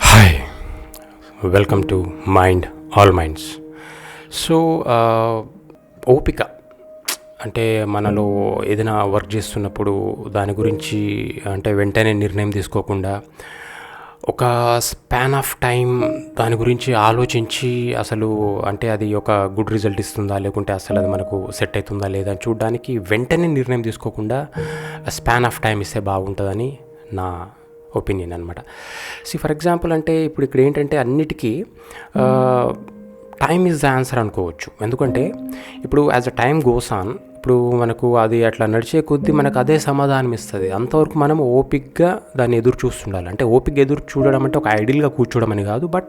Hi welcome to mind all minds so ఓపిక. అంటే మనలో ఏదైనా వర్క్ చేస్తున్నప్పుడు దాని గురించి అంటే వెంటనే నిర్ణయం తీసుకోకుండా ఒక స్పాన్ ఆఫ్ టైం దాని గురించి ఆలోచించి అసలు అంటే అది ఒక గుడ్ రిజల్ట్ ఇస్తుందా? లేకుంటే అసలు అది మనకు సెట్ అవుతుందా? లేదా? అని చూడడానికి వెంటనే నిర్ణయం తీసుకోకుండా స్పాన్ ఆఫ్ టైం ఇస్తే బాగుంటుందని నా ఒపీనియన్ అనమాట సి ఫర్ ఎగ్జాంపుల్ అంటే ఇప్పుడు ఇక్కడ ఏంటంటే అన్నిటికీ టైమ్ ఈజ్ ద ఆన్సర్ అనుకోవచ్చు. ఎందుకంటే ఇప్పుడు as a time goes on ఇప్పుడు మనకు అది అట్లా నడిచే కొద్దీ మనకు అదే సమాధానం ఇస్తుంది. అంతవరకు మనం ఓపిక్గా దాన్ని ఎదురు చూస్తుండాలి. అంటే ఓపిక ఎదురు చూడడం అంటే ఒక ఐడియల్గా కూర్చోవడం అని కాదు. బట్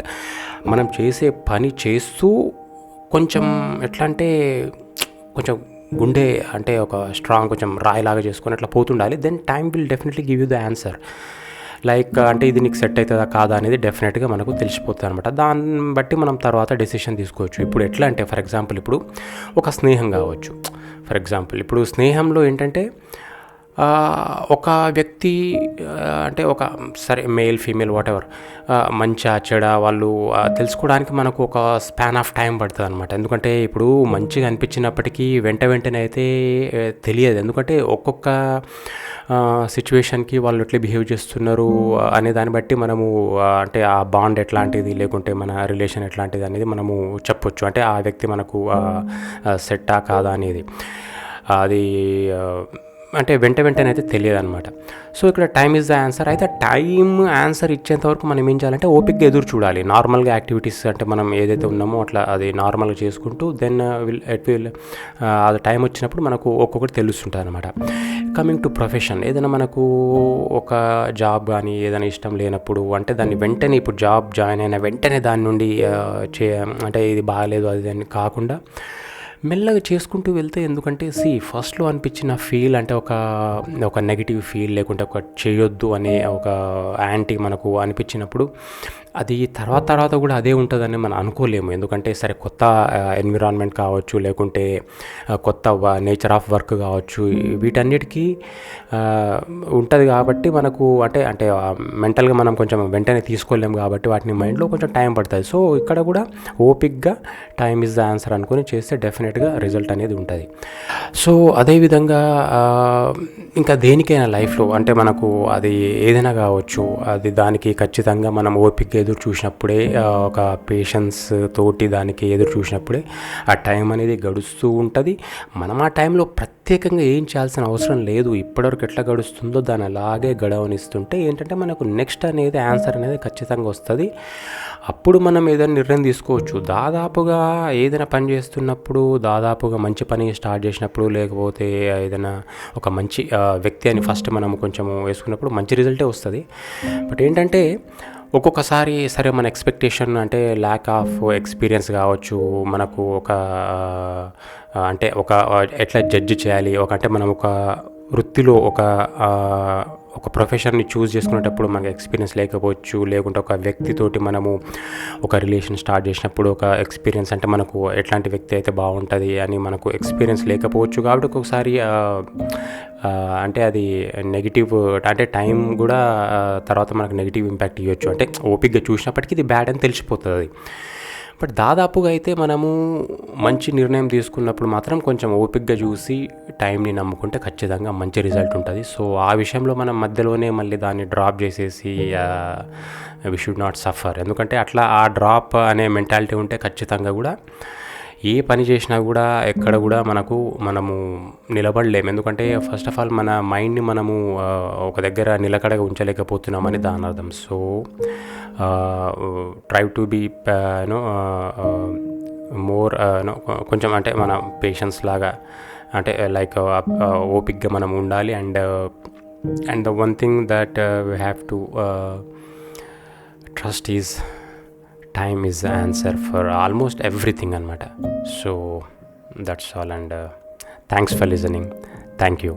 మనం చేసే పని చేస్తూ కొంచెం ఎట్లా అంటే కొంచెం గుండె అంటే ఒక స్ట్రాంగ్ కొంచెం రాయిలాగా చేసుకొని అట్లా పోతుండాలి. Then time will definitely give you the answer. Like అంటే ఇది నీకు సెట్ అవుతుందా కాదా అనేది డెఫినెట్గా మనకు తెలిసిపోతుంది అనమాట దాన్ని బట్టి మనం తర్వాత డెసిషన్ తీసుకోవచ్చు. ఇప్పుడు ఎట్లా అంటే ఫర్ ఎగ్జాంపుల్ ఇప్పుడు ఒక స్నేహం కావచ్చు. ఫర్ ఎగ్జాంపుల్ ఇప్పుడు స్నేహంలో ఏంటంటే ఒక వ్యక్తి అంటే ఒక సరే మేల్ ఫీమేల్ వాట్ ఎవర్ మంచిగా చెడ వాళ్ళు తెలుసుకోవడానికి మనకు ఒక స్పాన్ ఆఫ్ టైం పడుతుంది అనమాట ఎందుకంటే ఇప్పుడు మంచిగా అనిపించినప్పటికీ వెంట వెంటనే అయితే తెలియదు. ఎందుకంటే ఒక్కొక్క సిచ్యువేషన్కి వాళ్ళు ఎట్లా బిహేవ్ చేస్తున్నారు అనే దాన్ని బట్టి మనము అంటే ఆ బాండ్ ఎట్లాంటిది లేకుంటే మన రిలేషన్ ఎట్లాంటిది అనేది మనము చెప్పొచ్చు. అంటే ఆ వ్యక్తి మనకు సెట్టా కాదా అనేది. అది అంటే వెంట వెంటనే అయితే తెలియదు అనమాట సో ఇక్కడ టైం ఇస్ ద ఆన్సర్ అయితే టైం ఆన్సర్ ఇచ్చేంత వరకు మనం ఏం చేయాలంటే ఓపిక్గా ఎదురు చూడాలి. నార్మల్గా యాక్టివిటీస్ అంటే మనం ఏదైతే ఉన్నామో అట్లా అది నార్మల్గా చేసుకుంటూ దెన్ విల్ ఎట్ విల్ అది టైం వచ్చినప్పుడు మనకు ఒక్కొక్కటి తెలుస్తుంటుంది అనమాట కమింగ్ టు ప్రొఫెషన్ ఏదైనా మనకు ఒక జాబ్ కానీ ఏదైనా ఇష్టం లేనప్పుడు అంటే దాన్ని వెంటనే ఇప్పుడు జాబ్ జాయిన్ అయిన వెంటనే దాని నుండి uh, చే అంటే ఇది బాగాలేదు అది దాన్ని కాకుండా మెల్లగా చేసుకుంటూ వెళ్తే ఎందుకంటే సి ఫస్ట్లో అనిపించిన ఫీల్ అంటే ఒక ఒక నెగిటివ్ ఫీల్ లేకుంటే ఒక చేయొద్దు అనే ఒక యాంటీ మనకు అనిపించినప్పుడు అది తర్వాత తర్వాత కూడా అదే ఉంటుందని మనం అనుకోలేము. ఎందుకంటే సరే కొత్త ఎన్విరాన్మెంట్ కావచ్చు లేకుంటే కొత్త నేచర్ ఆఫ్ వర్క్ కావచ్చు వీటన్నిటికీ ఉంటుంది కాబట్టి మనకు అంటే అంటే మెంటల్గా మనం కొంచెం వెంటనే తీసుకోలేము కాబట్టి వాటిని మైండ్లో కొంచెం టైం పడుతుంది. సో ఇక్కడ కూడా ఓపిక్గా టైం ఇస్ ద ఆన్సర్ అనుకొని చేస్తే డెఫినెట్గా రిజల్ట్ అనేది ఉంటుంది. సో అదేవిధంగా ఇంకా దేనికైనా లైఫ్లో అంటే మనకు అది ఏదైనా కావచ్చు అది దానికి ఖచ్చితంగా మనం ఓపిక ఎదురు చూసినప్పుడే ఒక పేషెన్స్ తోటి దానికి ఎదురు చూసినప్పుడే ఆ టైం అనేది గడుస్తూ ఉంటుంది. మనం ఆ టైంలో ప్రత్యేకంగా ఏం చేయాల్సిన అవసరం లేదు. ఇప్పటివరకు ఎట్లా గడుస్తుందో దాని అలాగే గడవనిస్తుంటే ఏంటంటే మనకు నెక్స్ట్ అనేది ఆన్సర్ అనేది ఖచ్చితంగా వస్తుంది. అప్పుడు మనం ఏదైనా నిర్ణయం తీసుకోవచ్చు. దాదాపుగా ఏదైనా పని చేస్తున్నప్పుడు దాదాపుగా మంచి పని స్టార్ట్ చేసినప్పుడు లేకపోతే ఏదైనా ఒక మంచి వ్యక్తి అని ఫస్ట్ మనం కొంచెం వేసుకున్నప్పుడు మంచి రిజల్టే వస్తుంది. బట్ ఏంటంటే ఒక్కొక్కసారి సరే మన ఎక్స్పెక్టేషన్ అంటే ల్యాక్ ఆఫ్ ఎక్స్పీరియన్స్ కావచ్చు మనకు ఒక అంటే ఒక ఎట్లా జడ్జ్ చేయాలి ఒక అంటే మనం ఒక వృత్తిలో ఒక ఒక ప్రొఫెషన్ని చూస్ చేసుకునేటప్పుడు మనకు ఎక్స్పీరియన్స్ లేకపోవచ్చు లేకుంటే ఒక వ్యక్తితోటి మనము ఒక రిలేషన్ స్టార్ట్ చేసినప్పుడు ఒక ఎక్స్పీరియన్స్ అంటే మనకు ఎట్లాంటి వ్యక్తి అయితే బాగుంటుంది అని మనకు ఎక్స్పీరియన్స్ లేకపోవచ్చు కాబట్టి ఒక్కొక్కసారి అంటే అది నెగిటివ్ అంటే టైం కూడా తర్వాత మనకు నెగిటివ్ ఇంపాక్ట్ ఇవ్వచ్చు అంటే ఓపిక్గా చూసినప్పటికీ ఇది బ్యాడ్ అని తెలిసిపోతుంది. బట్ దాదాపుగా అయితే మనము మంచి నిర్ణయం తీసుకున్నప్పుడు మాత్రం కొంచెం ఓపిక్గా చూసి టైంని నమ్ముకుంటే ఖచ్చితంగా మంచి రిజల్ట్ ఉంటుంది. సో ఆ విషయంలో మనం మధ్యలోనే మళ్ళీ దాన్ని డ్రాప్ చేసేసి వి షుడ్ నాట్ సఫర్ ఎందుకంటే అట్లా ఆ డ్రాప్ అనే మెంటాలిటీ ఉంటే ఖచ్చితంగా కూడా ఏ పని చేసినా కూడా ఎక్కడ కూడా మనకు మనము నిలబడలేము ఎందుకంటే ఫస్ట్ ఆఫ్ ఆల్ మన మైండ్ని మనము ఒక దగ్గర నిలకడగా ఉంచలేకపోతున్నామని దాని అర్థం. So try to be you know more కొంచెం అంటే మన పేషెన్స్ లాగా అంటే లైక్ ఓపిక్గా మనం ఉండాలి. And and the one thing that we have to trust is time is answer for almost everything అనమాట so that's all and thanks for listening thank you